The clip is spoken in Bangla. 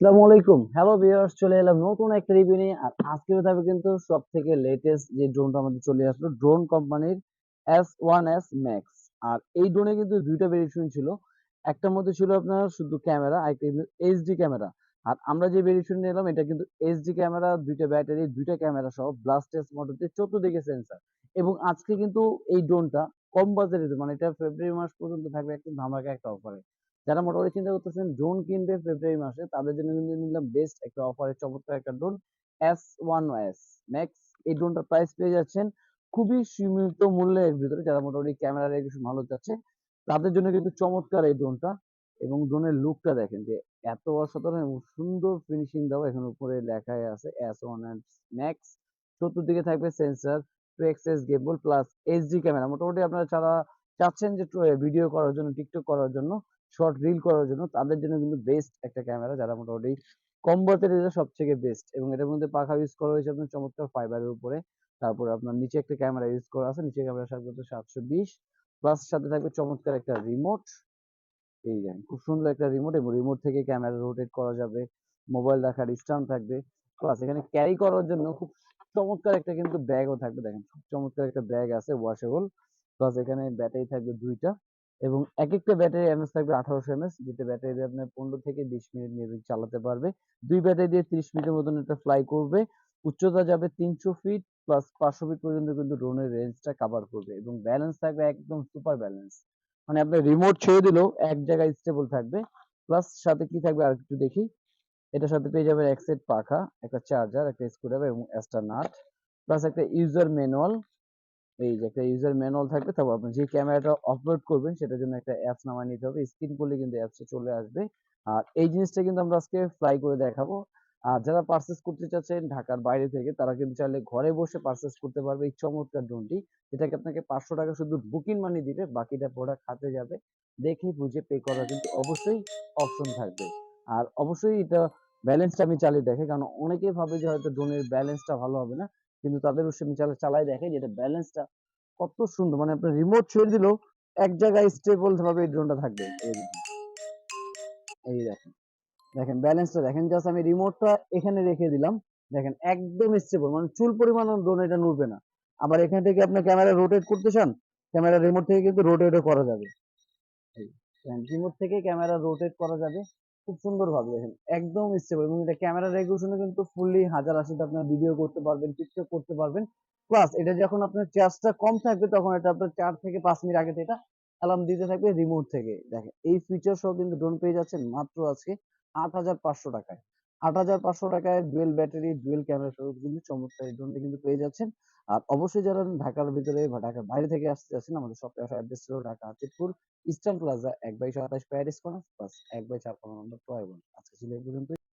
আসসালামু আলাইকুম। হ্যালো ভিউয়ার্স চলে এলাম নতুন একটা রিভিউ নিয়ে। আর আজকে কিন্তু সব থেকে লেটেস্ট যে ড্রোনটা আমাদের চলে আসলো ড্রোন কোম্পানির এস ওয়ান এস ম্যাক্স আর এই ড্রোনে কিন্তু দুইটা ভেরিয়েশন ছিল। একটার মধ্যে ছিল আপনার শুধু ক্যামেরা, আর এইচডি ক্যামেরা। আর আমরা যে ভেরিয়েশন নিলাম, এটা কিন্তু এইচডি ক্যামেরা, দুইটা ব্যাটারি, দুইটা ক্যামেরা সহ ব্লাস্টেস মোটরতে চতুর্দিকে সেন্সার এবং আজকে কিন্তু এই ড্রোনটা কম বাজারে মানে এটা ফেব্রুয়ারি মাস পর্যন্ত থাকবে, একদম ধামাকা একটা অফারে যারা মোটামুটি চিন্তা করতেছেন ড্রোন কিনবে ফেব্রুয়ারি মাসে, তাদের জন্য কিন্তু নিলাম বেস্ট একটা অফারে চমৎকার একটা drone S one S max এই ড্রোনটার প্রাইস পেয়ে যাচ্ছেন খুবই সীমিত মূল্যের ভিতরে, যারা মোটামুটি ক্যামেরা রেগুলেশন ভালো যাচ্ছে তাদের জন্য কিন্তু চমৎকার এই ড্রোনটা এবং ড্রোনের লুকটা দেখেন যে এত অসাধারণ এবং সুন্দর ফিনিশিং দেওয়া এখানে উপরে লেখাই আছে এস ওয়ান ম্যাক্স চতুর্দিকে থাকবে sensor two axis gimbal plus HD camera মোটামুটি আপনারা যারা চাচ্ছেন যে ভিডিও করার জন্য টিকটক করার জন্য শর্ট রিল করার জন্য তাদের জন্য কিন্তু বেস্ট একটা ক্যামেরা যারা মোটামুটি কম বাজেটের সব থেকে বেস্ট এবং এটার মধ্যে পাখা ইউজ করা হয়েছে আপনার চমৎকার ফাইবারের উপরে। তারপরে আপনার নিচে একটা ক্যামেরা ইউজ করা আছে নিচে ক্যামেরা সাথে সাতশো বিশ প্লাস সাথে থাকবে চমৎকার একটা রিমোট এই দেখেন খুব সুন্দর একটা রিমোট এবং রিমোট থেকে ক্যামেরা রোটেট করা যাবে মোবাইল রাখার স্ট্যান্ড থাকবে প্লাস এখানে ক্যারি করার জন্য খুব চমৎকার একটা কিন্তু ব্যাগও থাকবে। দেখেন, খুব চমৎকার একটা ব্যাগ আছে ওয়াশেবল প্লাস এখানে ব্যাটারি থাকবে দুইটা। এবং এক একটা ব্যাটারি এমএস থাকবে আঠারোশো এমএস যেটা ব্যাটারি দিয়ে আপনি পনেরো থেকে বিশ মিনিট নিয়ে চালাতে পারবে। দুই ব্যাটারি দিয়ে ত্রিশ মিনিটের মতন এটা ফ্লাই করবে। উচ্চতা যাবে তিনশো ফিট প্লাস পাঁচশো ফিট পর্যন্ত কিন্তু ড্রোনের রেঞ্জটা কাভার করবে এবং ব্যালেন্স থাকবে একদম সুপার ব্যালেন্স মানে আপনি রিমোট ছেড়ে দিলেও এক জায়গায় স্টেবল থাকবে। প্লাস সাথে কি থাকবে আর একটু দেখি। এটার সাথে পেয়ে যাবে এক সেট পাখা, একটা চার্জার একটা স্ক্রুড্রাইভার এবং এক্সট্রা নাট প্লাস একটা ইউজার ম্যানুয়াল এই যে একটা ইউজার ম্যানুয়াল থাকবে, তারপর আপনি যে ক্যামেরাটা আপলোড করবেন, সেটার জন্য একটা অ্যাপস নামায় নিতে হবে। স্ক্রিন করলে কিন্তু অ্যাপসটা চলে আসবে। আর এই জিনিসটা কিন্তু আমরা আজকে ফ্লাই করে দেখাবো। আর যারা পারচেস করতে চাচ্ছেন ঢাকার বাইরে থেকে, তারা কিন্তু চাইলে ঘরে বসে পারচেস করতে পারবে এই চমৎকার ড্রোনটি যেটাকে আপনাকে পাঁচশো টাকা শুধু বুকিং মানি দিবে, বাকিটা প্রোডাক্ট হাতে যাবে। দেখে বুঝে পে করার কিন্তু অবশ্যই অপশন থাকবে। আর অবশ্যই এটা ব্যালেন্সটা আমি চালিয়ে দেখে, কারণ অনেকেই ভাবে যে হয়তো ড্রোনের ব্যালেন্সটা ভালো হবে না। কিন্তু তাদের আমি চালাই দেখে যেটা ব্যালেন্সটা কত সুন্দর। মানে আপনার রিমোট ছেড়ে দিলেও এক জায়গায় স্টেবল ভাবে এই ড্রোনটা থাকবে। এই দেখেন। দেখেন। ব্যালেন্সটা দেখেন জাস্ট আমি রিমোটটা এখানে রেখে দিলাম। দেখেন একদম স্টেবল মানে চুল পরিমাণ ড্রোন এটা নড়বে না। আবার এখান থেকে আপনি ক্যামেরা রোটেট করতে চান ক্যামেরা রিমোট থেকে কিন্তু রোটেটও করা যাবে। রিমোট থেকে ক্যামেরা রোটেট করা যাবে। খুব সুন্দর ভাবে দেখেন, একদম স্টেবল এবং এটা ক্যামেরা রেগুলেশনে কিন্তু ফুললি হাজার আশিতে আপনার ভিডিও করতে পারবেন টিকটক করতে পারবেন। প্লাস এটা যখন আপনার চার্জটা কম থাকবে, তখন এটা আপনার চার থেকে পাঁচ মিনিট আগে এটা অ্যালার্ম দিতে থাকবে রিমোট থেকে। দেখেন, এই ফিচার সহ কিন্তু ড্রোন পেয়ে যাচ্ছেন মাত্র আজকে আট হাজার পাঁচশো টাকায়। আট হাজার পাঁচশো টাকায় ডুয়েল ব্যাটারি, ডুয়েল ক্যামেরা সহ কিন্তু চমৎকার এই ড্রোনটা কিন্তু পেয়ে যাচ্ছেন। আর অবশ্যই যারা ঢাকার ভিতরে বা ঢাকার বাইরে থেকে আসতে চাচ্ছেন আমাদের শপে আসার অ্যাড্রেস ছিল ঢাকা হাতিরপুর ইস্টার্ন প্লাজা এক বাই সাতাশ প্যারিস কর্নার প্লাস এক বাই চার নম্বর টয় আজকে ছিল এই পর্যন্তই।